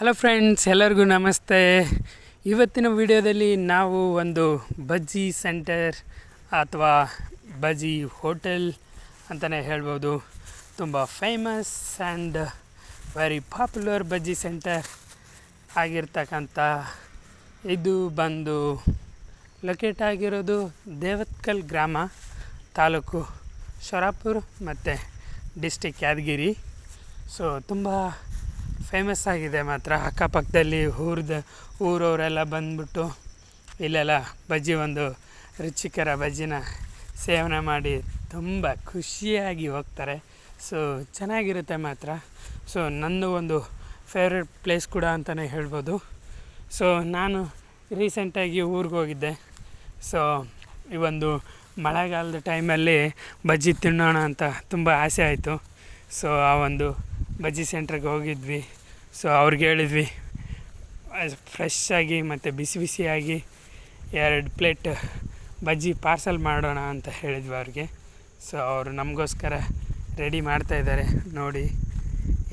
Hello friends ಎಲ್ಲರಿಗೂ ನಮಸ್ತೆ. ಇವತ್ತಿನ ವಿಡಿಯೋದಲ್ಲಿ ನಾವು ಒಂದು ಬಜ್ಜಿ ಸೆಂಟರ್ ಅಥವಾ ಬಜ್ಜಿ ಹೋಟೆಲ್ ಅಂತಲೇ ಹೇಳ್ಬೋದು. ತುಂಬ famous and very popular bajji centre ಆಗಿರ್ತಕ್ಕಂಥ ಇದು ಬಂದು ಲೊಕೇಟ್ ಆಗಿರೋದು ದೇವತ್ಕಲ್ ಗ್ರಾಮ ತಾಲೂಕು ಶರಾಪುರ ಮತ್ತು ಡಿಸ್ಟಿಕ್ ಯಾದಗಿರಿ. ಸೊ ತುಂಬ ಫೇಮಸ್ ಆಗಿದೆ ಮಾತ್ರ. ಅಕ್ಕಪಕ್ಕದಲ್ಲಿ ಊರದ ಊರವರೆಲ್ಲ ಬಂದ್ಬಿಟ್ಟು ಇಲ್ಲೆಲ್ಲ ಬಜ್ಜಿ ಒಂದು ರುಚಿಕರ ಬಜ್ಜಿನ ಸೇವನೆ ಮಾಡಿ ತುಂಬ ಖುಷಿಯಾಗಿ ಹೋಗ್ತಾರೆ. ಸೊ ಚೆನ್ನಾಗಿರುತ್ತೆ ಮಾತ್ರ. ಸೊ ನಂದು ಒಂದು ಫೇವ್ರೆಟ್ ಪ್ಲೇಸ್ ಕೂಡ ಅಂತಲೇ ಹೇಳ್ಬೋದು. ಸೊ ನಾನು ರೀಸೆಂಟಾಗಿ ಊರಿಗೆ ಹೋಗಿದ್ದೆ. ಸೊ ಈ ಒಂದು ಮಳೆಗಾಲದ ಟೈಮಲ್ಲಿ ಬಜ್ಜಿ ತಿನ್ನೋಣ ಅಂತ ತುಂಬ ಆಸೆ ಆಯಿತು. ಸೊ ಆ ಒಂದು ಬಜ್ಜಿ ಸೆಂಟ್ರಿಗೆ ಹೋಗಿದ್ವಿ. ಸೊ ಅವ್ರಿಗೆ ಹೇಳಿದ್ವಿ ಫ್ರೆಶ್ ಆಗಿ ಮತ್ತು ಬಿಸಿ ಬಿಸಿಯಾಗಿ ಎರಡು ಪ್ಲೇಟ್ ಬಜ್ಜಿ ಪಾರ್ಸಲ್ ಮಾಡೋಣ ಅಂತ ಹೇಳಿದ್ವಿ ಅವ್ರಿಗೆ. ಸೊ ಅವರು ನಮಗೋಸ್ಕರ ರೆಡಿ ಮಾಡ್ತಾಯಿದ್ದಾರೆ ನೋಡಿ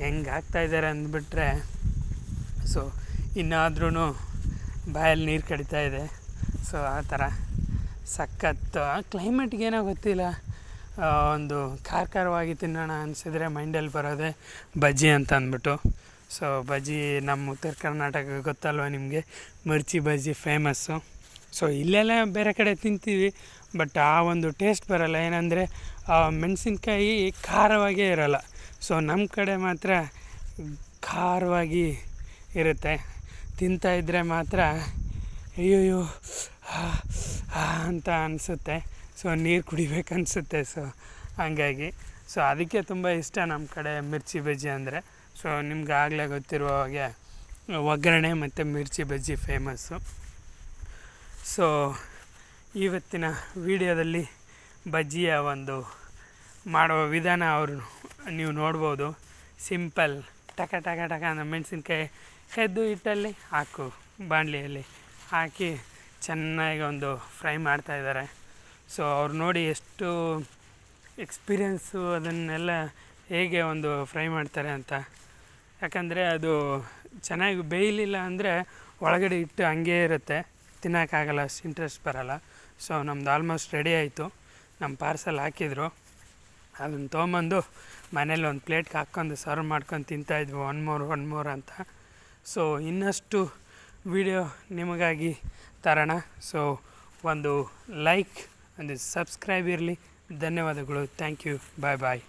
ಹೆಂಗೆ ಆಗ್ತಾಯಿದ್ದಾರೆ ಅಂದ್ಬಿಟ್ರೆ ಸೊ ಇನ್ನಾದ್ರೂ ಬಾಯಲ್ಲಿ ನೀರು ಕಡಿತಾ ಇದೆ. ಸೊ ಆ ಥರ ಸಖತ್ ಕ್ಲೈಮೇಟ್ಗೇನೋ ಗೊತ್ತಿಲ್ಲ. ಒಂದು ಖಾರ ಖಾರವಾಗಿ ತಿನ್ನೋಣ ಅನಿಸಿದ್ರೆ ಮೈಂಡಲ್ಲಿ ಬರೋದೇ ಬಜ್ಜಿ ಅಂತ ಅಂದ್ಬಿಟ್ಟು. ಸೊ ಬಜ್ಜಿ ನಮ್ಮ ಉತ್ತರ ಕರ್ನಾಟಕ ಗೊತ್ತಲ್ವ ನಿಮಗೆ? ಮಿರ್ಚಿ ಬಜ್ಜಿ ಫೇಮಸ್ಸು ಸೊ ಇಲ್ಲೆಲ್ಲ ಬೇರೆ ಕಡೆ ತಿಂತೀವಿ ಬಟ್ ಆ ಒಂದು ಟೇಸ್ಟ್ ಬರೋಲ್ಲ. ಏನಂದರೆ ಮೆಣಸಿನ್ಕಾಯಿ ಖಾರವಾಗೇ ಇರೋಲ್ಲ. ಸೊ ನಮ್ಮ ಕಡೆ ಮಾತ್ರ ಖಾರವಾಗಿ ಇರುತ್ತೆ. ತಿಂತಾಯಿದ್ರೆ ಮಾತ್ರ, ಅಯ್ಯೋಯ್ಯೋ ಅಂತ ಅನಿಸುತ್ತೆ. ಸೊ ನೀರು ಕುಡಿಬೇಕು ಅನಿಸುತ್ತೆ ಸೊ ಹಂಗಾಗಿ ಸೊ ಅದಕ್ಕೆ ತುಂಬ ಇಷ್ಟ ನಮ್ಮ ಕಡೆ ಮಿರ್ಚಿ ಬಜ್ಜಿ ಅಂದರೆ. ಸೊ ನಿಮ್ಗೆ ಆಗಲೇ ಗೊತ್ತಿರುವ ಹಾಗೆ, ಒಗ್ಗರಣೆ ಮತ್ತು ಮಿರ್ಚಿ ಬಜ್ಜಿ ಫೇಮಸ್ಸು ಸೊ ಇವತ್ತಿನ ವಿಡಿಯೋದಲ್ಲಿ ಬಜ್ಜಿಯ ಒಂದು ಮಾಡುವ ವಿಧಾನ ಅವರು ನೀವು ನೋಡ್ಬೋದು. ಸಿಂಪಲ್ ಟಕ ಟಕ ಟಕ ಅಂದರೆ ಮೆಣಸಿನ್ಕಾಯಿ ಕದ್ದು ಹಿಟ್ಟಲ್ಲಿ ಹಾಕು, ಬಾಣಲಿಯಲ್ಲಿ ಹಾಕಿ ಚೆನ್ನಾಗಿ ಒಂದು ಫ್ರೈ ಮಾಡ್ತಾಯಿದ್ದಾರೆ ಸೊ ಅವ್ರು ನೋಡಿ ಎಷ್ಟು ಎಕ್ಸ್ಪೀರಿಯನ್ಸು ಅದನ್ನೆಲ್ಲ ಹೇಗೆ ಒಂದು ಫ್ರೈ ಮಾಡ್ತಾರೆ ಅಂತ ಯಾಕಂದರೆ ಅದು ಚೆನ್ನಾಗಿ ಬೇಯಲಿಲ್ಲ ಅಂದರೆ ಒಳಗಡೆ ಇಟ್ಟು ಹಂಗೇ ಇರುತ್ತೆ. ತಿನ್ನೋಕ್ಕಾಗಲ್ಲ, ಅಷ್ಟು ಇಂಟ್ರೆಸ್ಟ್ ಬರೋಲ್ಲ. ಸೊ ನಮ್ದು ಆಲ್ಮೋಸ್ಟ್ ರೆಡಿ ಆಯಿತು. ನಮ್ಮ ಪಾರ್ಸಲ್ ಹಾಕಿದ್ರು. ಅದನ್ನು ತೊಗೊಂಬಂದು ಮನೇಲಿ ಒಂದು ಪ್ಲೇಟ್ಗೆ ಹಾಕ್ಕೊಂಡು ಸರ್ವ್ ಮಾಡ್ಕೊಂಡು ತಿಂತಾಯಿದ್ವಿ ಒನ್ ಮೋರ್ ಒನ್ ಮೋರ್ ಅಂತ. ಸೊ ಇನ್ನಷ್ಟು ವಿಡಿಯೋ ನಿಮಗಾಗಿ ತರೋಣ. ಸೊ ಒಂದು ಲೈಕ್ ಒಂದು ಸಬ್ಸ್ಕ್ರೈಬ್ ಇರಲಿ. ಧನ್ಯವಾದಗಳು. Thank you bye bye